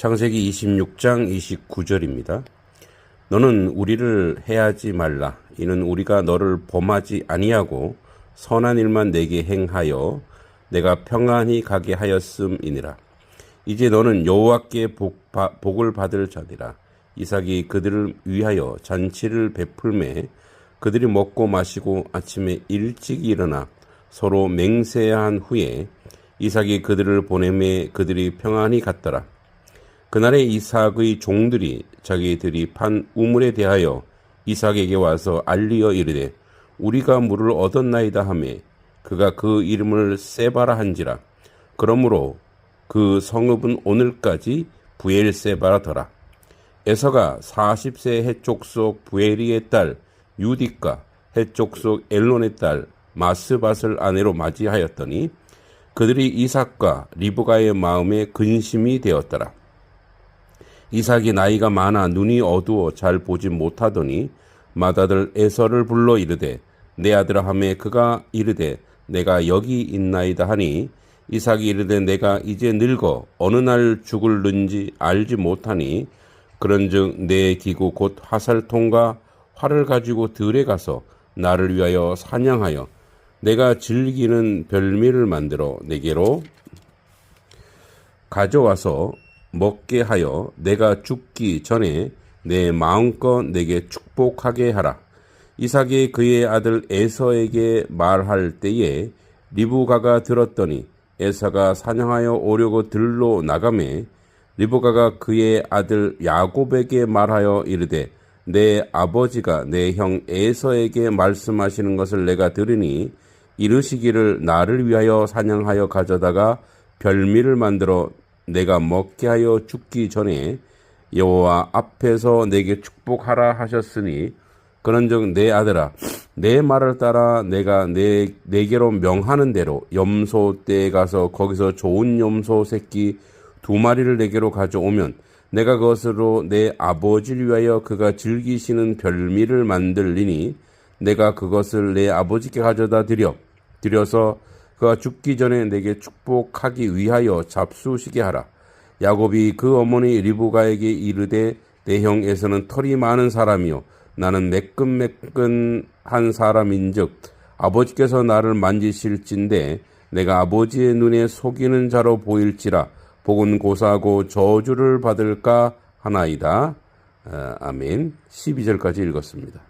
창세기 26장 29절입니다. 너는 우리를 해하지 말라. 이는 우리가 너를 범하지 아니하고 선한 일만 내게 행하여 내가 평안히 가게 하였음이니라. 이제 너는 여호와께 복, 바, 복을 받을 자니라. 이삭이 그들을 위하여 잔치를 베풀매 그들이 먹고 마시고 아침에 일찍 일어나 서로 맹세한 후에 이삭이 그들을 보내매 그들이 평안히 갔더라. 그날에 이삭의 종들이 자기들이 판 우물에 대하여 이삭에게 와서 알리어 이르되 우리가 물을 얻었나이다 하매 그가 그 이름을 세바라 한지라 그러므로 그 성읍은 오늘까지 부엘세바라더라 에서가 40세 해족속 부에리의 딸 유디과 해족속 엘론의 딸 마스밧을 아내로 맞이하였더니 그들이 이삭과 리브가의 마음에 근심이 되었더라. 이삭이 나이가 많아 눈이 어두워 잘 보지 못하더니 맏아들 에서를 불러 이르되 내 아들아 하매 그가 이르되 내가 여기 있나이다 하니 이삭이 이르되 내가 이제 늙어 어느 날 죽을는지 알지 못하니 그런즉 내 기구 곧 화살통과 활을 가지고 들에 가서 나를 위하여 사냥하여 내가 즐기는 별미를 만들어 내게로 가져와서 먹게 하여 내가 죽기 전에 내 마음껏 내게 축복하게 하라. 이삭이 그의 아들 에서에게 말할 때에 리브가가 들었더니 에서가 사냥하여 오려고 들로 나가매 리브가가 그의 아들 야곱에게 말하여 이르되 내 아버지가 내 형 에서에게 말씀하시는 것을 내가 들으니 이르시기를 나를 위하여 사냥하여 가져다가 별미를 만들어 내가 먹게 하여 죽기 전에 여호와 앞에서 내게 축복하라 하셨으니 그런즉 내 아들아 내 말을 따라 내가 내 내게로 명하는 대로 염소 떼에 가서 거기서 좋은 염소 새끼 두 마리를 내게로 가져오면 내가 그것으로 내 아버지를 위하여 그가 즐기시는 별미를 만들리니 내가 그것을 내 아버지께 가져다 드려 드려서 그가 죽기 전에 내게 축복하기 위하여 잡수시게 하라. 야곱이 그 어머니 리브가에게 이르되 내 형에서는 털이 많은 사람이요 나는 매끈매끈한 사람인즉 아버지께서 나를 만지실진데 내가 아버지의 눈에 속이는 자로 보일지라 복은 고사하고 저주를 받을까 하나이다. 아, 아멘. 12절까지 읽었습니다.